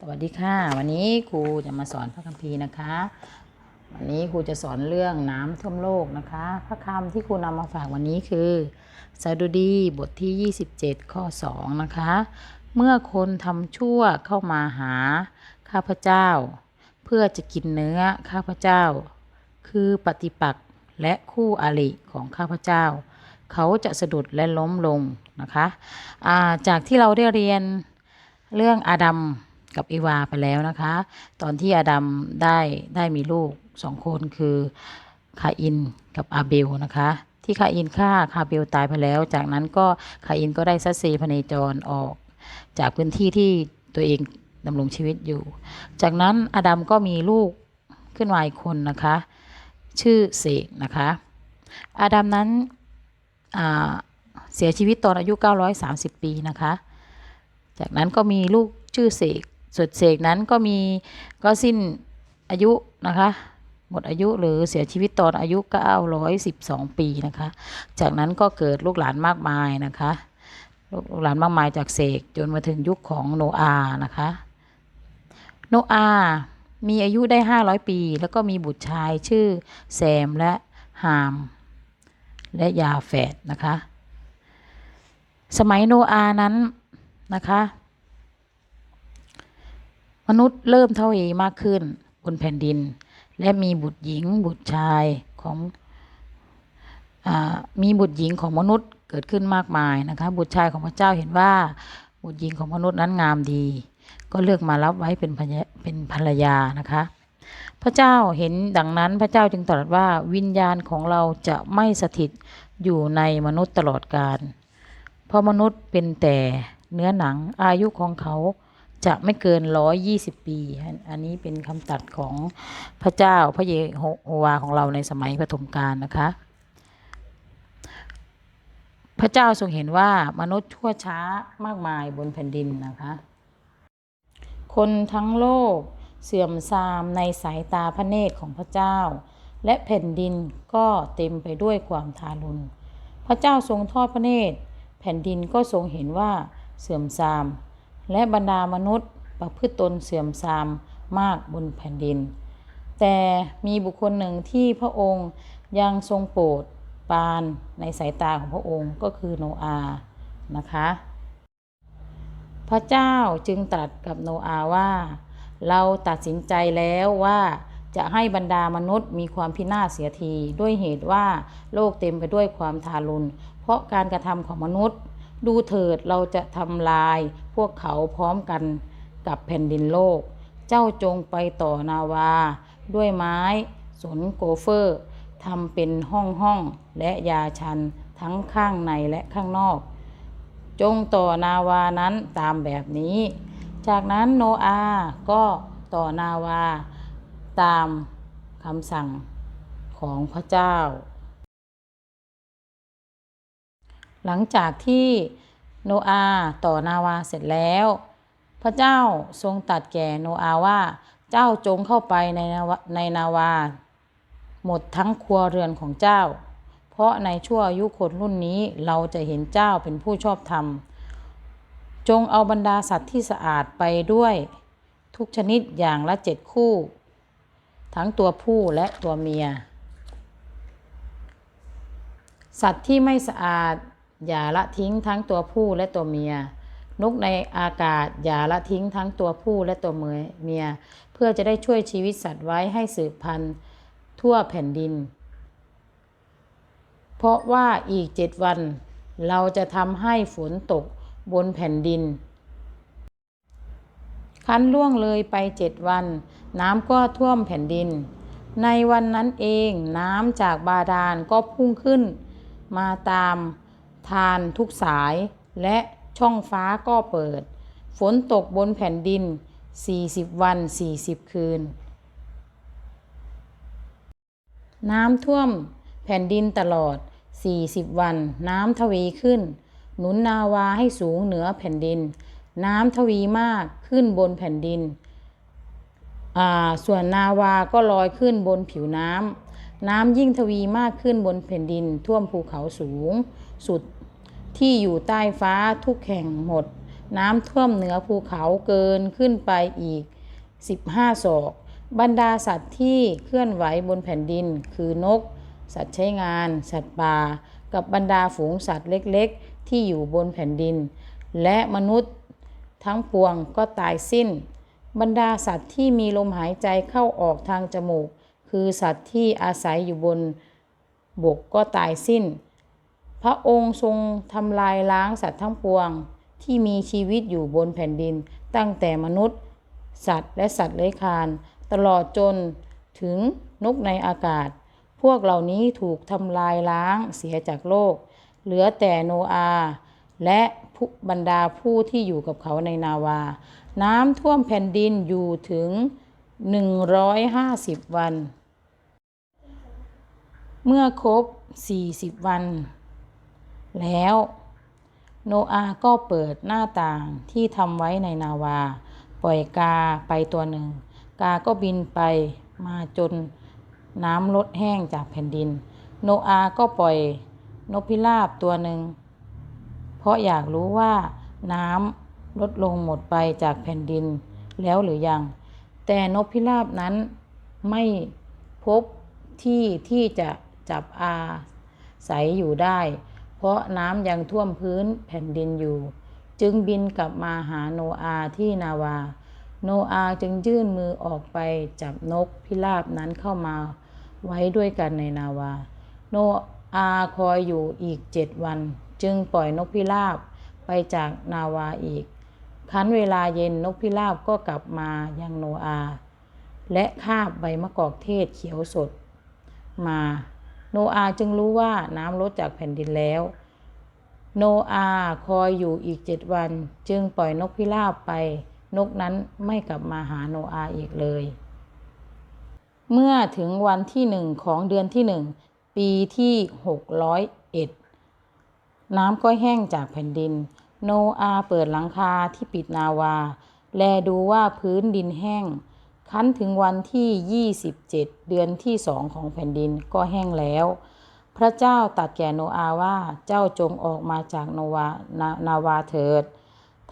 สวัสดีค่ะ วันนี้ครูจะมาสอนพระคัมภีร์นะคะ วันนี้ครูจะสอนเรื่องน้ำท่วมโลกนะคะ พระคำที่ครูนำมาฝากวันนี้คือสดุดีบทที่ 27 ข้อ 2 นะคะ เมื่อคนทำชั่วเข้ามาหาข้าพเจ้า เพื่อจะกินเนื้อข้าพเจ้า คือปฏิปักษ์และคู่อริของข้าพเจ้า เขาจะสะดุดและล้มลงนะคะาจากที่เราได้เรียนเรื่องอาดัม กับอีวาไปแล้วนะคะ ตอนที่อาดัมได้ได้มีลูกสองคนคือคาอินกับอาเบลนะคะ ที่คาอินฆ่าคาเบลตายไปแล้ว จากนั้นก็คาอินก็ได้ซัดเซพเนจรออก จากพื้นที่ที่ตัวเองดำรงชีวิตอยู่ จากนั้นอาดัมก็มีลูกขึ้นมาอีกคนนะคะ ชื่อเสกนะคะ อาดัมนั้นเสียชีวิตตอนอายุ 930 ปีนะคะ จากนั้นก็มีลูกชื่อเสก ส่วนเสกนั้นก็มีก็สิ้นอายุนะคะหมดอายุหรือเสียชีวิตตอนอายุ 912 ปีนะคะ จากนั้นก็เกิดลูกหลานมากมายนะคะลูกหลานมากมายจากเสกจนมาถึงยุคของโนอานะคะ โนอามีอายุได้ 500 ปี แล้วก็มีบุตรชายชื่อแซมและฮาม และยาแฝดนะคะ สมัยโนอานั้นนะคะ มนุษย์เริ่มเท่าเอมากขึ้นบนแผ่นดิน และมีบุตรหญิงบุตรชายของอมีบุตรหญิงของมนุษย์เกิดขึ้นมากมายนะคะ บุตรชายของพระเจ้าเห็นว่าบุตรหญิงของมนุษย์นั้นงามดี ก็เลือกมารับไว้เป็นเป็นภรรยานะคะพระเจ้าเห็นดังนั้นพระเจ้าจึงตรัสว่าวิญญาณของเราจะไม่สถิตอยู่ในมนุษย์ตลอดกาลเพราะมนุษย์เป็นแต่เนื้อหนังอายุของเขา จะไม่เกินร้อยยี่สิบปี อันนี้เป็นคำตรัสของพระเจ้าพระเยโฮวาของเราในสมัยปฐมกาลนะคะ พระเจ้าทรงเห็นว่ามนุษย์ชั่วช้ามากมายบนแผ่นดินนะคะ คนทั้งโลกเสื่อมทรามในสายตาพระเนตรของพระเจ้า และแผ่นดินก็เต็มไปด้วยความทารุณ พระเจ้าทรงทอดพระเนตร แผ่นดินก็ทรงเห็นว่าเสื่อมทราม และบรรดามนุษย์ประพฤติตนเสื่อมทรามมากบนแผ่นดิน แต่มีบุคคลหนึ่งที่พระองค์ยังทรงโปรดปานในสายตาของพระองค์ก็คือโนอาห์นะคะ พระเจ้าจึงตรัสกับโนอาห์ว่า เราตัดสินใจแล้วว่าจะให้บรรดามนุษย์มีความพินาศเสียที ด้วยเหตุว่าโลกเต็มไปด้วยความทารุณ เพราะการกระทำของมนุษย์ ดูเถิดเราจะทำลายพวกเขาพร้อมกันกับแผ่นดินโลก เจ้าจงไปต่อนาวา ด้วยไม้สนโกเฟอร์ทำเป็นห้องห้องและยาชันทั้งข้างในและข้างนอก จงต่อนาวานั้นตามแบบนี้ จากนั้นโนอาห์ก็ต่อนาวาตามคำสั่งของพระเจ้า หลังจากที่โนอาห์ต่อนาวาเสร็จแล้ว พระเจ้าทรงตัดแก่โนอาว่าเจ้าจงเข้าไปในนาวาในนาวา หมดทั้งครัวเรือนของเจ้า เพราะในชั่วอายุคนรุ่นนี้เราจะเห็นเจ้าเป็นผู้ชอบธรรม จงเอาบรรดาสัตว์ที่สะอาดไปด้วย ทุกชนิดอย่างละเจ็ดคู่ ทั้งตัวผู้และตัวเมีย สัตว์ที่ไม่สะอาด อย่าละทิ้งทั้งตัวผู้และตัวเมีย นกในอากาศ อย่าละทิ้งทั้งตัวผู้และตัวเมีย เพื่อจะได้ช่วยชีวิตสัตว์ไว้ให้สืบพันธุ์ทั่วแผ่นดิน เพราะว่าอีกเจ็ดวัน เราจะทำให้ฝนตกบนแผ่นดิน คันล่วงเลยไปเจ็ดวัน น้ำก็ท่วมแผ่นดิน ในวันนั้นเองน้ำจากบาดาลก็พุ่งขึ้นมาตาม ทานทุกสายและช่องฟ้าก็เปิด ฝนตกบนแผ่นดิน 40 วัน 40 คืน น้ำท่วมแผ่นดินตลอด 40 วัน น้ำทวีขึ้น หนุนนาวาให้สูงเหนือแผ่นดิน น้ำทวีมากขึ้นบนแผ่นดิน ส่วนนาวาก็ลอยขึ้นบนผิวน้ำน้ำยิ่งทวีมากขึ้นบนแผ่นดินท่วมภูเขาสูง สุด ที่อยู่ใต้ฟ้าทุกแห่งหมด น้ำท่วมเหนือภูเขาเกินขึ้นไปอีก 15ศอกบรรดาสัตว์ที่เคลื่อนไหวบนแผ่นดิน คือนก สัตว์ใช้งาน สัตว์ป่า กับบรรดาฝูงสัตว์เล็กๆ ที่อยู่บนแผ่นดิน และมนุษย์ทั้งปวงก็ตายสิ้น บรรดาสัตว์ที่มีลมหายใจเข้าออกทางจมูก คือสัตว์ที่อาศัยอยู่บนบกก็ตายสิ้น พระองค์ทรงทำลายล้างสัตว์ทั้งปวง ที่มีชีวิตอยู่บนแผ่นดิน ตั้งแต่มนุษย์ สัตว์และสัตว์เลื้อยคลาน ตลอดจนถึงนกในอากาศ พวกเหล่านี้ถูกทำลายล้างเสียจากโลก เหลือแต่โนอา และบรรดาผู้ที่อยู่กับเขาในนาวา น้ำท่วมแผ่นดินอยู่ถึง 150 วัน เมื่อครบ 40 วัน แล้ว โนอาห์ก็เปิดหน้าต่างที่ทำไว้ในนาวา ปล่อยกาไปตัวหนึ่ง กาก็บินไปมาจนน้ำลดแห้งจากแผ่นดิน โนอาห์ก็ปล่อยนกพิราบตัวหนึ่ง เพราะอยากรู้ว่าน้ำลดลงหมดไปจากแผ่นดินแล้วหรือยัง แต่นกพิราบนั้นไม่พบที่ที่จะจับอาศัยอยู่ได้ เพราะน้ำยังท่วมพื้นแผ่นดินอยู่ จึงบินกลับมาหาโนอาที่นาวา โนอาจึงยื่นมือออกไปจับนกพิราบนั้นเข้ามาไว้ด้วยกันในนาวา โนอาคอยอยู่อีกเจ็ดวัน จึงปล่อยนกพิราบไปจากนาวาอีกคันเวลาเย็นนกพิราบก็กลับมายังโนอา และคาบใบมะกอกเทศเขียวสดมา โนอาจึงรู้ว่าน้ำลดจากแผ่นดินแล้ว โนอาคอยอยู่อีกเจ็ดวัน จึงปล่อยนกพิราบไป นกนั้นไม่กลับมาหาโนอาอีกเลย เมื่อถึงวันที่หนึ่งของเดือนที่หนึ่งปีที่หกร้อยเอ็ดน้ำก็แห้งจากแผ่นดิน โนอาเปิดหลังคาที่ปิดนาวา แลดูว่าพื้นดินแห้ง คั้นถึงวันที่ 27 เดือนที่สองของแผ่นดินก็แห้งแล้ว พระเจ้าตัดแก่โนอาว่าเจ้าจงออกมาจากโนวานานาวาเถิด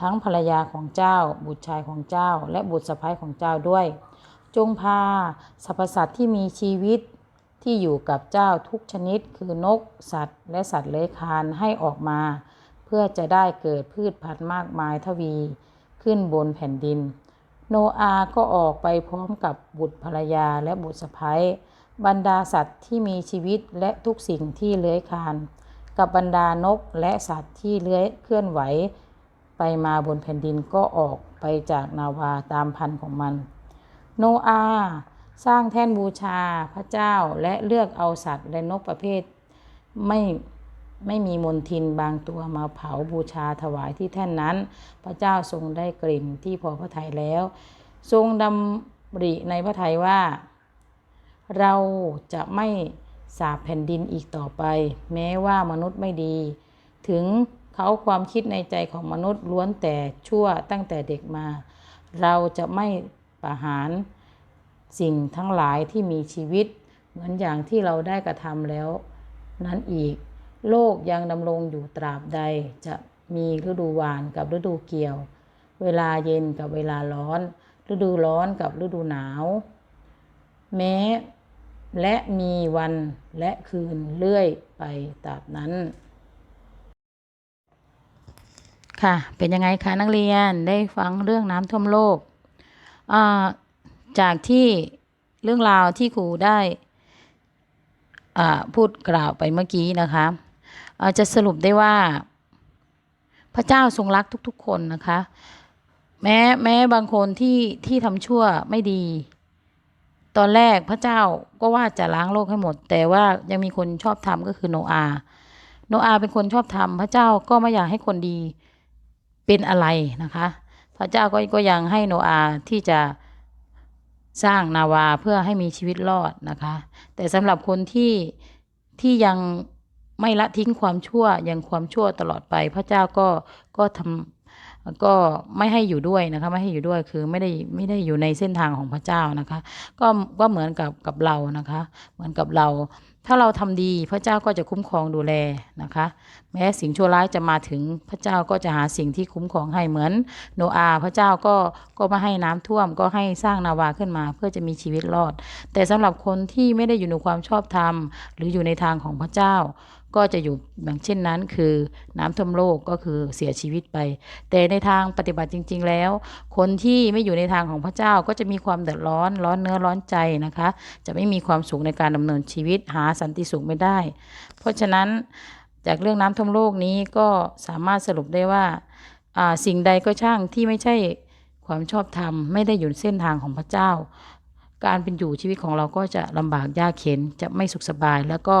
ทั้งภรรยาของเจ้า บุตรชายของเจ้า และบุตรสะใภ้ของเจ้าด้วย จงพาสรรพสัตว์ที่มีชีวิตที่อยู่กับเจ้าทุกชนิดคือนก สัตว์ และสัตว์เลื้อยคลานให้ออกมา เพื่อจะได้เกิดพืชพันธุ์มากมายทวี ขึ้นบนแผ่นดิน โนอาห์ก็ออกไปพร้อมกับบุตรภรรยาและบุตรสะใภ้บรรดาสัตว์ที่มีชีวิตและทุกสิ่งที่เลื้อยคลาน กับบรรดานกและสัตว์ที่เลื้อยเคลื่อนไหว ไปมาบนแผ่นดินก็ออกไปจากนาวาตามพันธุ์ของมัน โนอาห์สร้างแท่นบูชาพระเจ้าและเลือกเอาสัตว์และนกประเภทไม่ ไม่มีมนทินบางตัวมาเผาบูชาถวายที่แท่นนั้น พระเจ้าทรงได้กลิ่นที่พอพระทัยแล้ว ทรงดำริในพระทัยว่า เราจะไม่สาปแผ่นดินอีกต่อไป แม้ว่ามนุษย์ไม่ดี ถึงเขาความคิดในใจของมนุษย์ล้วนแต่ชั่วตั้งแต่เด็กมา เราจะไม่ประหารสิ่งทั้งหลายที่มีชีวิต เหมือนอย่างที่เราได้กระทำแล้ว นั้นอีก โลกยังดำรงอยู่ตราบใดจะมีฤดูหวานกับฤดูเกี่ยว เวลาเย็นกับเวลาร้อน ฤดูร้อนกับฤดูหนาว แม้และมีวันและคืนเลื่อยไปตราบนั้น ค่ะ เป็นยังไงคะนักเรียนได้ฟังเรื่องน้ำท่วมโลก จากที่เรื่องราวที่ครูได้พูดกล่าวไปเมื่อกี้นะคะ จะสรุปได้ว่า พระเจ้าทรงรักทุก ๆ คนนะคะ แม้แม้บางคนที่ที่ทำชั่วไม่ดี ตอนแรกพระเจ้าก็ว่าจะล้างโลกให้หมด แต่ว่ายังมีคนชอบทำก็คือโนอาห์โนอาเป็นคนชอบทำพระเจ้าก็ไม่อยากให้คนดีเป็นอะไรนะคะ พระเจ้าก็ก็ยังให้โนอาที่จะสร้างนาวาเพื่อให้มีชีวิตรอดนะคะ แต่สำหรับคนที่ที่ยัง ไม่ละทิ้งความชั่วยังความชั่วตลอดไป พระเจ้าก็ก็ทก็ไม่ให้อยู่ด้วยนะคะไม่ให้อยู่ด้วยคือไม่ได้ไม่ได้อยู่ในเส้นทางของพระเจ้านะคะ ก็ก็เหมือนกับกับเรานะคะ เหมือนกับเรา ถ้าเราทำดีพระเจ้าก็จะคุ้มครองดูแลนะคะ แม้สิ่งชั่วร้ายจะมาถึงพระเจ้าก็จะหาสิ่งที่คุ้มครองให้เหมือนโนอาพระเจ้าก็ก็มาให้น้ำท่วม ก็ให้สร้างนาวาขึ้นมา เพื่อจะมีชีวิตรอด แต่สำหรับคนที่ไม่ได้อยู่ในความชอบธรรม หรืออยู่ในทางของพระเจ้า ก็จะอยู่อย่างเช่นนั้นคือน้ำท่วมโลกก็คือเสียชีวิตไป แต่ในทางปฏิบัติจริง ๆ แล้ว คนที่ไม่อยู่ในทางของพระเจ้าก็จะมีความเดือดร้อนร้อนเนื้อร้อนใจนะคะ จะไม่มีความสุขในการดำเนินชีวิตหาสันติสุขไม่ได้ เพราะฉะนั้นจากเรื่องน้ำท่วมโลกนี้ก็สามารถสรุปได้ว่าสิ่งใดก็ช่างที่ไม่ใช่ความชอบธรรมไม่ได้อยู่เส้นทางของพระเจ้า การเป็นอยู่ชีวิตของเราก็จะลำบากยากเข็นจะไม่สุขสบายแล้วก็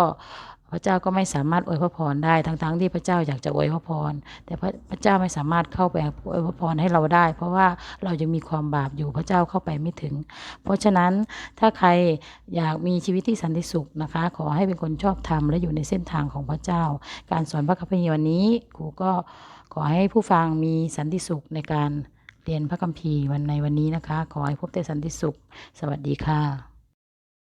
ระเจ้าก็ไม่สามารถอวยพระพรได้ทั้งๆ ที่พระเจ้าอยากจะอวยพระพร แต่พระพระเจ้าไม่สามารถเข้าไปอวยพระพรให้เราได้ เพราะว่าเรายังมีความบาปอยู่พระเจ้าเข้าไปไม่ถึง เพราะฉะนั้นถ้าใครอยากมีชีวิตที่สันติสุขนะคะ ขอให้เป็นคนชอบธรรมและอยู่ในเส้นทางของพระเจ้า การสอนพระคัมภีร์วันนี้ครูก็ขอให้ผู้ฟังมีสันติสุขในการเรียนพระคัมภีร์วันในวันนี้นะคะ ขอให้พบแต่สันติสุข สวัสดีค่ะ